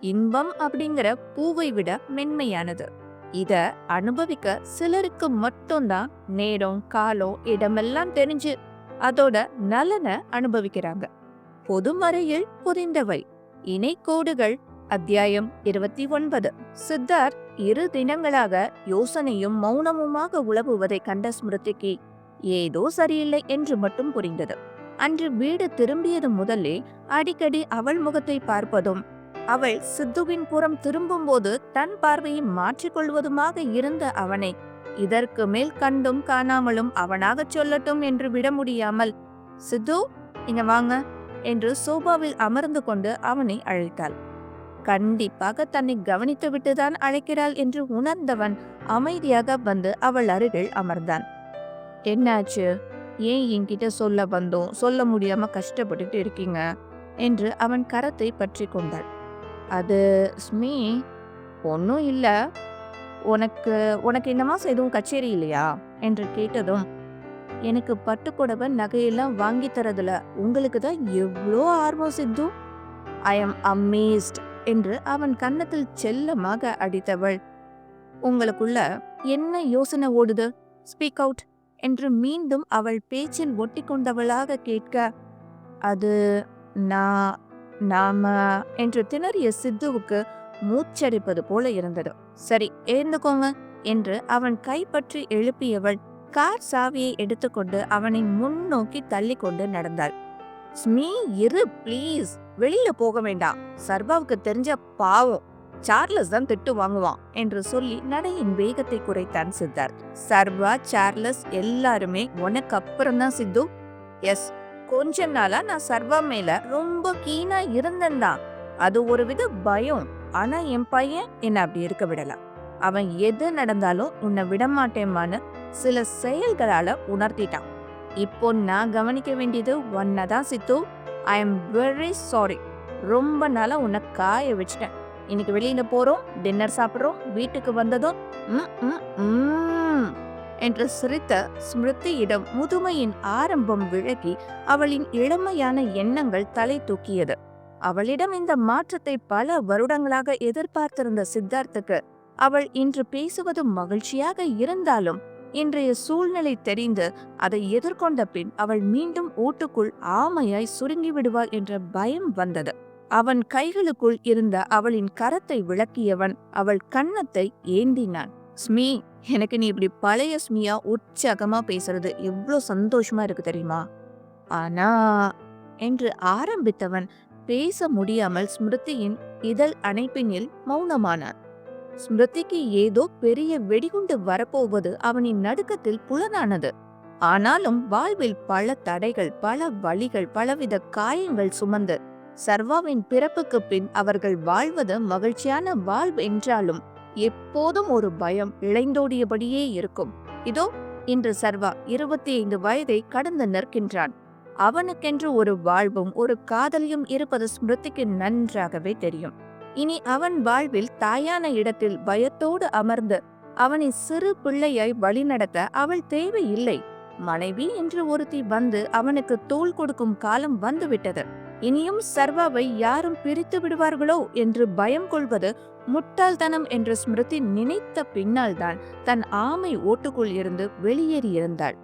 இன்பம் அப்படிங்கிற பூவை விட மென்மையானது. இத அனுபவிக்க சிலருக்கு மட்டும்தான் நேரம் காலம் இடமெல்லாம் தெரிஞ்சு அதோட நலனை அனுபவிக்கிறாங்க. பொதுமறையில் புரிந்தவை இணைக்கோடுகள் அத்தியாயம் இருபத்தி ஒன்பது. சித்தார்த் இரு தினங்களாக யோசனையும் மௌனமுமாக உழவுவதை கண்ட ஸ்மிருதிக்கு ஏதோ சரியில்லை என்று மட்டும் புரிந்தது. அன்று வீடு திரும்பியது முதலே அடிக்கடி அவள் முகத்தை பார்ப்பதும் அவள் சித்துவின் புறம் திரும்பும்போது தன் பார்வையை மாற்றிக்கொள்வதுமாக இருந்த அவனை இதற்கு மேல் கண்டும் காணாமலும் அவனாகச் சொல்லட்டும் என்று விட முடியாமல் சித்து இங்க வாங்க என்று சோபாவில் அமர்ந்து கொண்டு அவனை அழைத்தாள். கண்டிப்பாக தன்னை கவனித்து விட்டுதான் அழைக்கிறாள் என்று உணர்ந்தவன் அமைதியாக வந்து அவள் அருகில் அமர்ந்தான். என்னாச்சு? ஏன் என்கிட்ட சொல்ல வந்தோம்? சொல்ல முடியாம கஷ்டப்பட்டுட்டு இருக்கீங்க? என்று அவன் கரத்தை பற்றி கொண்டாள். அது ஸ்மி ஒன்றும் இல்லை. உனக்கு உனக்கு இந்த மாசம் எதுவும் கச்சேரி இல்லையா? என்று கேட்டதும் எனக்கு பட்டுப்புடவை நகையெல்லாம் வாங்கி தரதுல உங்களுக்கு தான் எவ்வளோ ஆர்வம் சித்து ஐ எம் அமேஸ்ட் என்று அவன் கன்னத்தில் செல்லமாக அடித்தவள். உங்களுக்குள்ள என்ன யோசனை ஓடுது? ஸ்பீக் அவுட் என்று மீண்டும் அவள் பேச்சில் ஒட்டி கொண்டவளாக கேட்க அது நான் நாம என்று திணறிய சித்துவுக்கு மூச்சடிப்பது போல இருந்தது. சரி எழுந்துக்கோங்க என்று அவன் கைப்பற்றி எழுப்பியவள் கார் சாவியை எடுத்துக்கொண்டு அவனை முன்னோக்கி தள்ளி கொண்டு நடந்தாள். ஸ்மீ இரு ப்ளீஸ். வெளியில போக வேண்டாம். சர்வாவுக்கு தெரிஞ்ச பாவம். சார்லஸ் தான் திட்டு வாங்குவான் என்று சொல்லி நடையின் வேகத்தை குறைத்தான் சித்தார்த் சர்வா சார்லஸ் எல்லாருமே உனக்கு அப்புறம் தான் சித்து. எஸ் கொஞ்ச நாளா நான் சர்வா மேல ரொம்ப கீனா இருந்தேன்தான் அது ஒரு வித பயம். ஆனா என் பையன் என்ன அப்படி இருக்க விடல. அவன் எது நடந்தாலும் உன்னை விடமாட்டேமான்னு சில செயல்களால உணர்த்திட்டான். இப்போ நான் கவனிக்க வேண்டியது ஒன்னதான் Siddhu. I am very sorry ரொம்ப நாளா உன்னை காய வச்சிட்டேன். இன்னைக்கு வெளியில போறோம் டின்னர் சாப்பிட்றோம் வீட்டுக்கு வந்ததும் ம், ம், ம். என்று சிரித்த ஸ்மிருதியிடம் முதுமையின் ஆரம்பம் விலகி அவளின் இளமையான எண்ணங்கள் தலை தூக்கியது. அவளிடம் இந்த மாற்றத்தை பல வருடங்களாக எதிர்பார்த்திருந்த சித்தார்த்துக்கு அவள் இன்று பேசுவது மகிழ்ச்சியாக இருந்தாலும் இன்றைய சூழ்நிலை தெரிந்து அதை எதிர்கொண்ட பின் அவள் மீண்டும் ஓட்டுக்குள் ஆமையாய் சுருங்கி விடுவாள் என்ற பயம் வந்தது. அவன் கைகளுக்குள் இருந்த அவளின் கரத்தை விளக்கியவன் அவள் கன்னத்தை ஏந்தினான். ஸ்மி எனக்கு நீ இப்படி பழைய ஸ்மியா உற்சாகமா பேசுறது எவ்வளோ சந்தோஷமா இருக்கு தெரியுமா? ஆனா என்று ஆரம்பித்தவன் பேச முடியாமல் ஸ்மிருதியின் இதழ் அணைப்பினில் மௌனமானான். ஸ்மிருதிக்கு ஏதோ பெரிய வெடிகுண்டு வரப்போவது அவனின் நடுக்கத்தில் புலனானது. ஆனாலும் வாழ்வில் பல தடைகள் பல வழிகள் பலவித காயங்கள் சுமந்து சர்வாவின் பிறப்புக்கு பின் அவர்கள் வாழ்வது மகிழ்ச்சியான வாழ்வு என்றாலும் எப்போதும் ஒரு பயம் இழைந்தோடியபடியே இருக்கும். இதோ இன்று சர்வா இருபத்தி ஐந்து வயதை கடந்து நிற்கின்றான். அவனுக்கென்று ஒரு வாழ்வும் ஒரு காதலியும் இருப்பது ஸ்மிருதிக்கு நன்றாகவே தெரியும். இனி அவன் வாழ்வில் தாயான இடத்தில் பயத்தோடு அமர்ந்து அவனை சிறு பிள்ளையாய் வழிநடத்த அவள் தேவையில்லை. மனைவி என்று ஒருத்தி வந்து அவனுக்கு தோள் கொடுக்கும் காலம் வந்துவிட்டது. இனியும் சர்வாவை யாரும் பிரித்து விடுவார்களோ என்று பயம் கொள்வது முட்டாள்தனம் என்று ஸ்மிருதி நினைத்த பின்னால்தான் தன் ஆமை ஓட்டுக்குள் இருந்து வெளியேறியிருந்தாள்.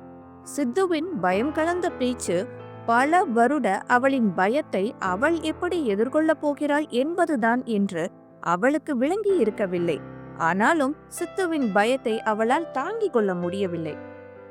சித்துவின் பயம் கலந்த பேச்சு பல வருட அவளின் பயத்தை அவள் எப்படி எதிர்கொள்ளப் போகிறாள் என்பதுதான் என்று அவளுக்கு விளங்கி இருக்கவில்லை. ஆனாலும் சித்துவின் பயத்தை அவளால் தாங்கிக் கொள்ள முடியவில்லை.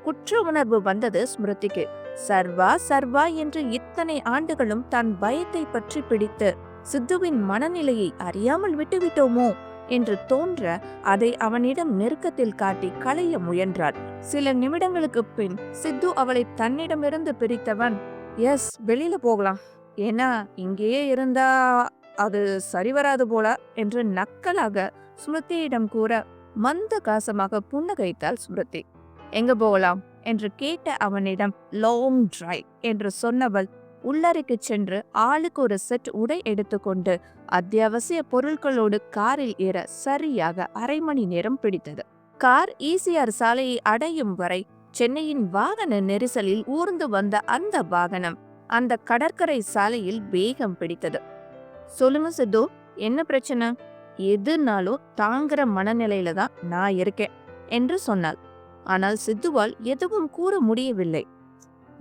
குற்ற உணர்வு வந்தது ஸ்மிருதிக்கு. சர்வா சர்வா என்று இத்தனை ஆண்டுகளும் தன் பயத்தை பற்றி பிடித்து சித்துவின் மனநிலையை அறியாமல் விட்டுவிட்டோமோ என்று தோன்ற அதை அவனிடம் நெருக்கத்தில் காட்டி களைய முயன்றாள். சில நிமிடங்களுக்கு பின் சித்து அவளை தன்னிடமிருந்து பிரித்தவன் எஸ் வெளியில போகலாம். ஏன்னா இங்கேயே இருந்தா அது சரிவராது போல என்று நக்கலாக ஸ்மிருதியிடம் கூற மந்த காசமாக புன்னகைத்தாள் ஸ்மிருதி எங்க போகலாம்? என்று கேட்ட அவனிடம் லாங் டிரைவ் என்று சொன்னவள் உள்ளறைக்கு சென்று ஆளுக்கு ஒரு செட் உடை எடுத்துக்கொண்டு அத்தியாவசிய பொருட்களோடு காரில் ஏற சரியாக அரை மணி நேரம் பிடித்தது. கார் ஈசிஆர் சாலையை அடையும் வரை சென்னையின் வாகன நெரிசலில் ஊர்ந்து வந்த அந்த வாகனம் அந்த கடற்கரை சாலையில் வேகம் பிடித்தது. சொல்லுங்க சித்து என்ன பிரச்சனை? எதுனாலும் தாங்குற மனநிலையில தான் நான் இருக்கேன் என்று சொன்னாள். ஆனால் சித்துவால் எதுவும் கூற முடியவில்லை.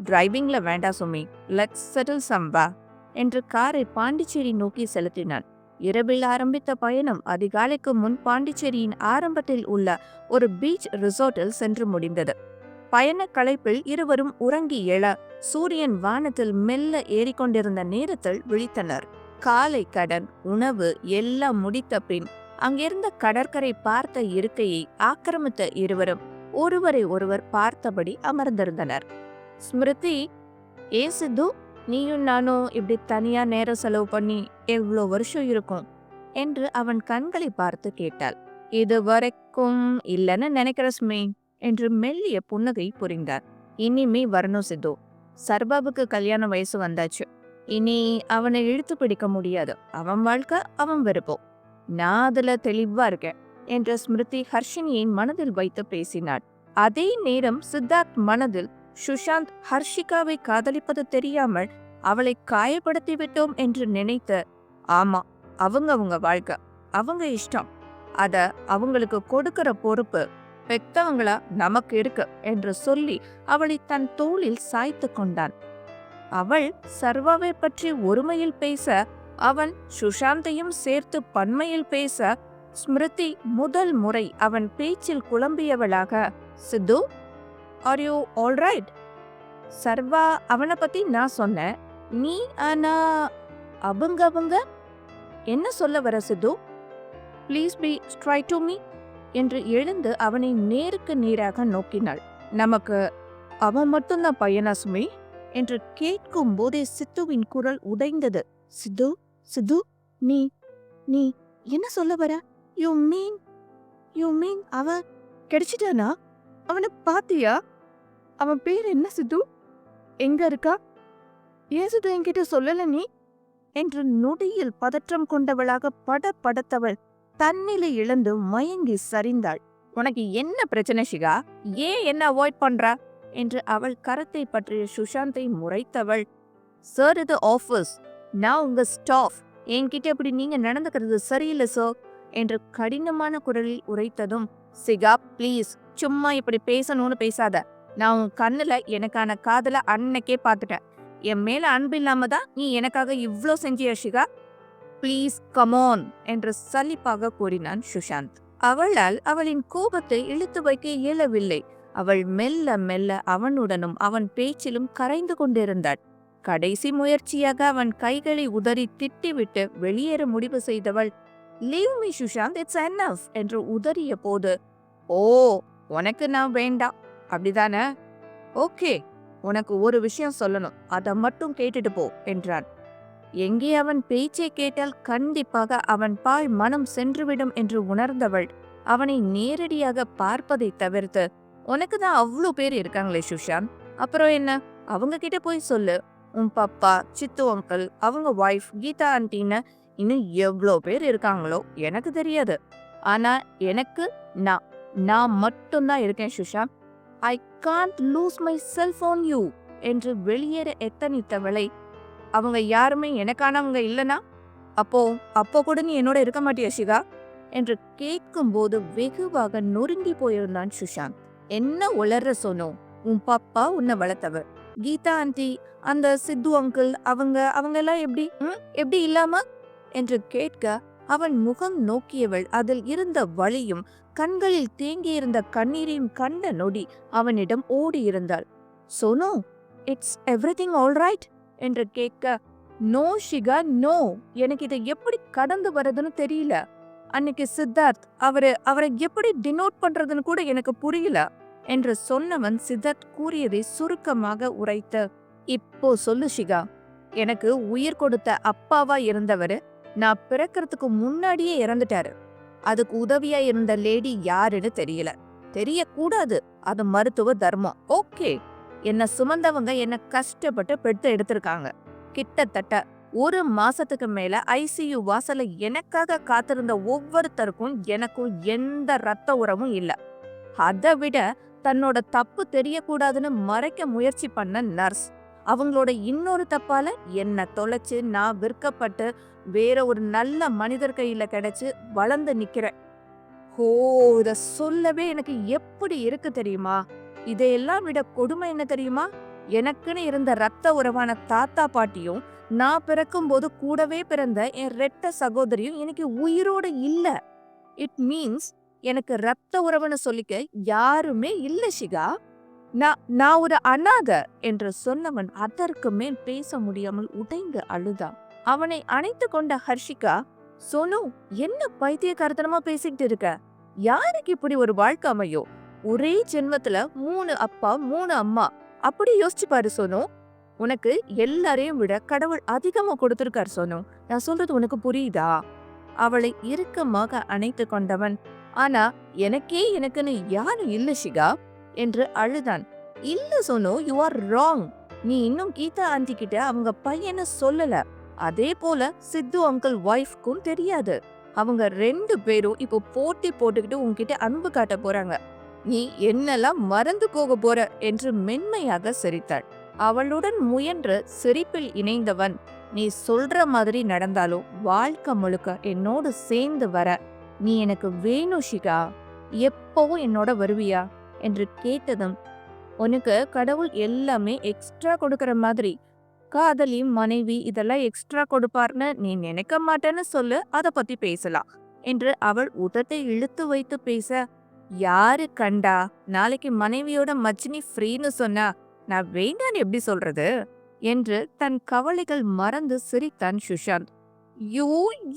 டிரைவிங்ல வேண்டா சுமி லெட்ஸ் செட்டில் சம்பா என்று காரை பாண்டிச்சேரி நோக்கி செலுத்தினான். இரவில் ஆரம்பித்த பயணம் அதிகாலைக்கு முன் பாண்டிச்சேரியின் ஆரம்பத்தில் உள்ள ஒரு பீச் ரிசார்ட்டில் சென்று முடிந்தது. பயண களைப்பில் இருவரும் உறங்கி எழ சூரியன் வானத்தில் மெல்ல ஏறிக்கொண்டிருந்த நேரத்தில் விழித்தனர். காலை கடன் உணவு எல்லாம் முடித்த பின் அங்கிருந்த கடற்கரை பார்த்த இருக்கையை ஆக்கிரமித்த இருவரும் ஒருவரை ஒருவர் பார்த்தபடி அமர்ந்திருந்தனர். ஸ்மிருதி ஏ சித்து நீயும் நானும் இப்படி தனியா நேரம் செலவு பண்ணி எவ்வளோ வருஷம் இருக்கும்? என்று அவன் கண்களை பார்த்து கேட்டாள். இது வரைக்கும் இல்லைன்னு நினைக்கிற ஸ்மி என்று மெல்லிய புன்னகை புரிந்தார். இனிமே வரணும் சித்து. சர்பாபுக்கு கல்யாண வயசு வந்தாச்சு. இனி அவனை இழுத்து பிடிக்க முடியாது. அவன் வாழ்க்கை அவன் விருப்பம் நான் அதுல தெளிவா இருக்கேன் என்ற ஸ்மிருதி ஹர்ஷினியின் மனதில் வைத்து பேசினாள். அதே நேரம் சித்தார்த் மனதில் சுஷாந்த் ஹர்ஷிகாவை காதலிப்பது தெரியாமல் அவளை காயப்படுத்தி விட்டோம் என்று நினைத்து ஆமா அவங்க அவங்க வாழ்க்கை அவங்க இஷ்டம். அத அவங்களுக்கு கொடுக்கிற பொறுப்பு பெத்தவங்களா நமக்கு இருக்கு என்று சொல்லி அவளை தன் தோளில் சாய்த்து கொண்டான். அவள் சர்வாவை பற்றி ஒருமையில் பேச அவன் சுஷாந்தையும் சேர்த்து பன்மையில் பேச ஸ்மிருதி முதல் முறை அவன் பேச்சில் குழம்பியவளாக Siddhu are you alright Sarva அவனை பற்றி நான் சொன்னேன். நீ ஆனா அவங்க அவங்க? என்ன சொல்ல வர Siddhu? Please be straight to me என்று எழுந்து அவனை நேருக்கு நேராக நோக்கினாள். நமக்கு அவன் மட்டும்தான் பையனா சுமி? என்று கேட்கும் போதே சித்துவின் குரல் உடைந்தது சித்து சித்து நீ நீ என்ன சொல்ல வர? யூ மீன் யூ மீன் அவன் கிடைச்சிட்டானா? அவனை பாத்தியா? அவன் பேர் என்ன சித்து? எங்க இருக்கா? ஏன் சித்து என்கிட்ட சொல்லல நீ? என்று நொடியில் பதற்றம் கொண்டவளாக பட படத்தவள் தன்னிலை இழந்து மயங்கி சரிந்தாள். உனக்கு என்ன பிரச்சனை ஷிகா? ஏன் என்ன அவாய்ட் பண்ற? என்று அவள் கரத்தை பற்றிய சுஷாந்தை முறைத்தவள். சார் இது ஆஃபீஸ். நான் உங்க ஸ்டாஃப். என்கிட்ட இப்படி நீங்க நடந்துக்கிறது சரியில்லை சார் என்று கடினமான குரலில் உரைத்ததும் சிகா ப்ளீஸ் சும்மா இப்படி பேசணும்னு பேசாத. நான் உன் கண்ணுல எனக்கான காதலை அன்னைக்கே பார்த்துட்டேன் என் மேல அன்பு இல்லாம தான் நீ எனக்காக இவ்வளோ செஞ்சிய ஷிகா? ப்ளீஸ் கமோன் என்று சலிப்பாக கூறினான் சுஷாந்த். அவளால் அவளின் கோபத்தை இழுத்து வைக்க இயலவில்லை. அவள் மெல்ல மெல்ல அவனுடனும் அவன் பேச்சிலும் கரைந்து கொண்டிருந்தாள். கடைசி முயற்சியாக அவன் கைகளை உதறி திட்டிவிட்டு வெளியேற முடிவு செய்தவள் leave me Sushant it's enough என்று உதறிய போது ஓ உனக்கு நான் வேண்டாம். அப்படிதானே? ஓகே உனக்கு ஒரு விஷயம் சொல்லணும். அதை மட்டும் கேட்டுட்டு போ என்றான். எங்கே அவன் பேச்சை கேட்டால் கண்டிப்பாக அவன் பால் மனம் சென்றுவிடும் என்று உணர்ந்தவள் அவனை நேரடியாக பார்ப்பதை தவிர்த்து உனக்கு தான் அவ்வளோ பேர் இருக்காங்களே சுஷாந்த் அப்புறம் என்ன? அவங்க கிட்ட போய் சொல்லு. உன் பப்பா சித்து அங்கிள் அவங்க ஒய்ஃப் கீதா ஆண்டின்னு இன்னும் எவ்வளோ பேர் இருக்காங்களோ எனக்கு தெரியாது. ஆனா எனக்கு நான் நான் மட்டும்தான் இருக்கேன் Sushant. I can't lose myself on you என்று வெளியேற எத்தனித்தவளை. அவங்க யாருமே எனக்கானவங்க இல்லைனா? அப்போ அப்போ கூட நீ என்னோட இருக்க மாட்டியா சிகா என்று கேட்கும்போது வெகுவாக நொறுங்கி போயிருந்தான் சுஷாந்த். என்ன உளர சொன்னோம் உன் பாப்பா உன்னை வளர்த்தவர் கீதா ஆண்டி அந்த சித்து அங்கிள் அவங்க அவங்க எல்லாம் எப்படி ம்? எப்படி இல்லாம? என்று கேட்க அவன் முகம் நோக்கியவள். அதில் இருந்த வழியும் கண்களில் தேங்கியிருந்த கண்ணீரையும் கண்ட நொடி அவனிடம் ஓடியிருந்தாள். சோனோ இட்ஸ் எவ்ரிதிங் ஆல் ரைட் என்று கேட்க நோ ஷிகா நோ எனக்கு இதை எப்படி கடந்து வர்றதுன்னு தெரியல. அன்னைக்கு சித்தார்த் அவரு அவரை எப்படி டினோட் பண்றதுன்னு கூட எனக்கு புரியல என்று சொன்னவன் சித்தார்த் கூறியதை சுருக்கமாக உரைத்த இப்போ சொல்லு ஷிகா எனக்கு உயிர் கொடுத்த அப்பாவா இருந்தவரு நான் பிறக்கிறதுக்கு முன்னாடியே இறந்துட்டாரு. அதுக்கு உதவியா இருந்த லேடி யாருன்னு தெரியல. தெரியக்கூடாது. அது மருத்துவ தர்மம். ஓகே. என்ன சுமந்தவங்க என்ன கஷ்டப்பட்டு பெற்று எடுத்திருக்காங்க. கிட்டத்தட்ட ஒரு மாசத்துக்கு மேல ஐசியு வாசல எனக்காக காத்திருந்த ஒவ்வொருத்தருக்கும் எனக்கும் எந்த ரத்த உறவும் இல்ல. அதை விட தன்னோட தப்பு தெரியக்கூடாதுன்னு மறைக்க முயற்சி பண்ண நர்ஸ். அவங்களோட இன்னொரு தப்பால என்னை தொலைச்சு நான் விற்கப்பட்டு வேற ஒரு நல்ல மனிதர் கையில கிடைச்சு வளர்ந்து நிக்கிறேன். ஓ இத சொல்லவே எனக்கு எப்படி இருக்கு தெரியுமா? இதையெல்லாம் விட கொடுமை என்ன தெரியுமா? எனக்குன்னு இருந்த ரத்த உறவான தாத்தா பாட்டியும் நான் பிறக்கும்போது கூடவே பிறந்த என் ரெட்ட சகோதரியும் எனக்கு உயிரோட இல்ல. இட் மீன்ஸ் எனக்கு ரத்த உறவுன்னு சொல்லிக்க யாருமே இல்ல சிகா நான் நான் ஒரு அனாதை என்று சொன்னவன் அதற்கு மேல் பேச முடியாமல் உடைந்து அழுதான் அவனை அணைத்து கொண்ட ஹர்ஷிகா சோனு என்ன பைத்தியக்காரத்தனமா பேசிக்கிட்டு இருக்க? யாருக்கு இப்படி ஒரு வாழ்க்கை அமையோ ஒரே ஜென்மத்துல மூணு அப்பா மூணு அம்மா. அப்படி யோசிச்சு பாரு சோனு. உனக்கு எல்லாரையும் விட கடவுள் அதிகமா கொடுத்திருக்கார் சோனு. நான் சொல்றது உனக்கு புரியுதா? அவளை இறுக்கமாக அணைத்து கொண்டவன். ஆனா எனக்கே எனக்குன்னு யாரும் இல்ல சிகா என்று அழுதான். இல்ல சோனு யூ ஆர் ராங் நீ இன்னும் கீதா ஆண்டி கிட்ட அவங்க பையனை சொல்லல. அதே போல சித்து அங்கிள் ஒய்ஃப்க்கும் தெரியாது. அவங்க ரெண்டு பேரும் இப்போ போட்டி போட்டுக்கிட்டு உன்கிட்ட அன்பு காட்ட போறாங்க. நீ என்னெல்லாம் மறந்து போக போற? என்று மென்மையாக சிரித்தாள். அவளுடன் முயன்று சிரிப்பில் இணைந்தவன் நீ சொல்ற மாதிரி நடந்தாலும் வாழ்க்கை முழுக்க என்னோடு சேர்ந்து வர. நீ எனக்கு வேணும் ஷிகா. எப்பவும் என்னோட வருவியா? என்று கேட்டதும் உனக்கு கடவுள் எல்லாமே எக்ஸ்ட்ரா கொடுக்கற மாதிரி. காதலி மனைவி இதெல்லாம் எக்ஸ்ட்ரா கொடுப்பார்னு நீ நினைக்க மாட்டேன்னு சொல்லு அதை பத்தி பேசலாம் என்று அவள் உதட்டை இழுத்து வைத்து பேச யாரு கண்டா? நாளைக்கு மனைவியோட மச்சினி ஃப்ரீன்னு சொன்னா நான் வேண்டான்னு எப்படி சொல்றது? என்று தன் கவலைகள் மறந்து சிரித்தான் சுஷாந்த். யூ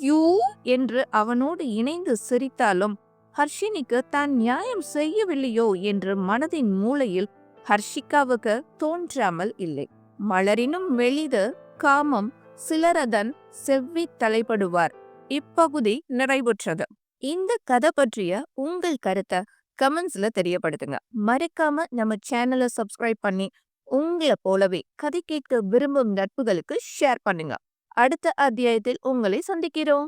யூ என்று அவனோடு இணைந்து சிரித்தாலும் ஹர்ஷினிக்கு தான் நியாயம் செய்யவில்லையோ என்று மனதின் மூலையில் ஹர்ஷிகாவுக்கு தோன்றாமல் இல்லை. மலரினும் வெளிது காமம் சிலரதன் செவ்வி தலைப்படுவார். இப்பகுதி நிறைவுற்றது. இந்த கதை பற்றிய உங்கள் கருத்தை கமெண்ட்ஸ்ல தெரியப்படுத்துங்க. மறக்காம நம்ம சேனலை சப்ஸ்கிரைப் பண்ணி உங்களை போலவே கதை கேட்க விரும்பும் நட்புகளுக்கு ஷேர் பண்ணுங்க. அடுத்த அத்தியாயத்தில் உங்களை சந்திக்கிறோம்.